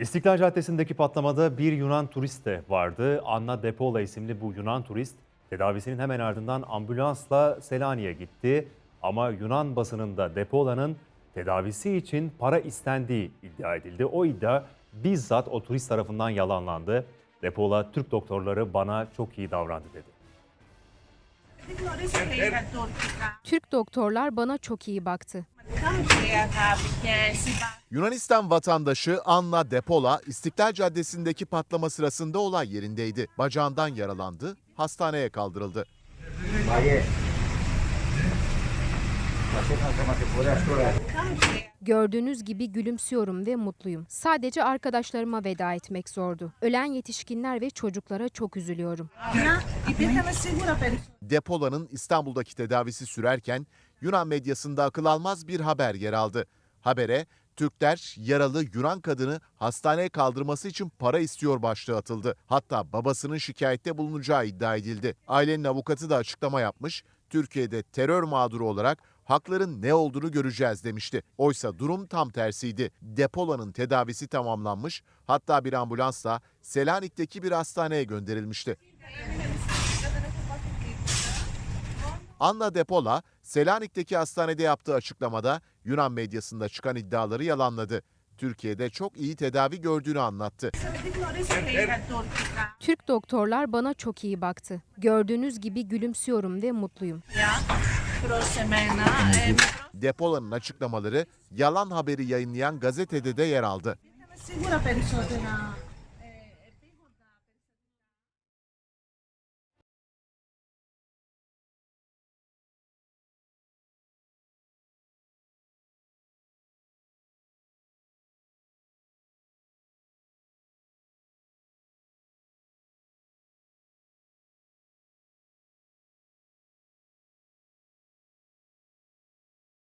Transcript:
İstiklal Caddesi'ndeki patlamada bir Yunan turist de vardı. Anna Depola isimli bu Yunan turist tedavisinin hemen ardından ambulansla Selanik'e gitti. Ama Yunan basınında Depola'nın tedavisi için para istendiği iddia edildi. O iddia bizzat o turist tarafından yalanlandı. Depola Türk doktorları bana çok iyi davrandı dedi. Türk doktorlar bana çok iyi baktı. Yunanistan vatandaşı Anna Depola İstiklal Caddesi'ndeki patlama sırasında olay yerindeydi. Bacağından yaralandı, hastaneye kaldırıldı. Gördüğünüz gibi gülümsüyorum ve mutluyum. Sadece arkadaşlarıma veda etmek zordu. Ölen yetişkinler ve çocuklara çok üzülüyorum. Depolanın İstanbul'daki tedavisi sürerken Yunan medyasında akıl almaz bir haber yer aldı. Habere Türkler yaralı Yunan kadını hastaneye kaldırması için para istiyor başlığı atıldı. Hatta babasının şikayette bulunacağı iddia edildi. Ailenin avukatı da açıklama yapmış. Türkiye'de terör mağduru olarak hakların ne olduğunu göreceğiz demişti. Oysa durum tam tersiydi. Depola'nın tedavisi tamamlanmış. Hatta bir ambulansla Selanik'teki bir hastaneye gönderilmişti. Anna Depola, Selanik'teki hastanede yaptığı açıklamada Yunan medyasında çıkan iddiaları yalanladı. Türkiye'de çok iyi tedavi gördüğünü anlattı. Türk doktorlar bana çok iyi baktı. Gördüğünüz gibi gülümsüyorum ve mutluyum. Depolanın açıklamaları yalan haberi yayınlayan gazetede de yer aldı.